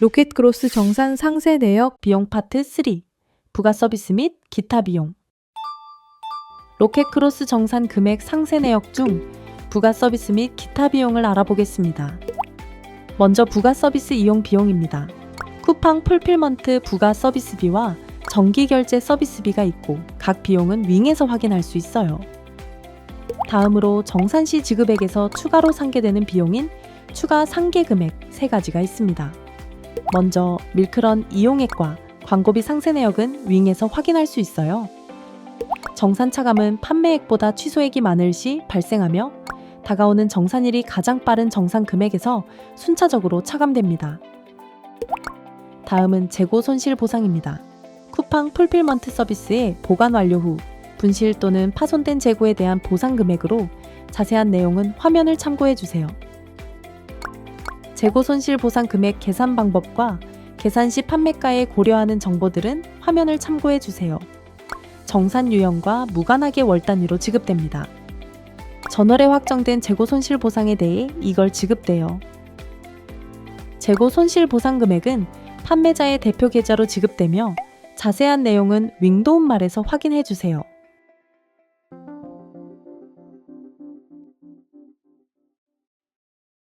로켓크로스 정산 상세 내역 비용 파트 3 부가 서비스 및 기타 비용 로켓크로스 정산 금액 상세 내역 중 부가 서비스 및 기타 비용을 알아보겠습니다. 먼저 부가 서비스 이용 비용입니다. 쿠팡 풀필먼트 부가 서비스비와 정기 결제 서비스비가 있고 각 비용은 윙에서 확인할 수 있어요. 다음으로 정산 시 지급액에서 추가로 상계되는 비용인 추가 상계 금액 세 가지가 있습니다. 먼저 밀크런 이용액과 광고비 상세 내역은 윙에서 확인할 수 있어요. 정산 차감은 판매액보다 취소액이 많을 시 발생하며 다가오는 정산일이 가장 빠른 정산 금액에서 순차적으로 차감됩니다. 다음은 재고 손실 보상입니다. 쿠팡 풀필먼트 서비스의 보관 완료 후 분실 또는 파손된 재고에 대한 보상 금액으로 자세한 내용은 화면을 참고해 주세요. 재고 손실 보상 금액 계산 방법과 계산 시 판매가에 고려하는 정보들은 화면을 참고해 주세요. 정산 유형과 무관하게 월 단위로 지급됩니다. 전월에 확정된 재고 손실 보상에 대해 이걸 지급돼요. 재고 손실 보상 금액은 판매자의 대표 계좌로 지급되며 자세한 내용은 윙도움 말에서 확인해 주세요.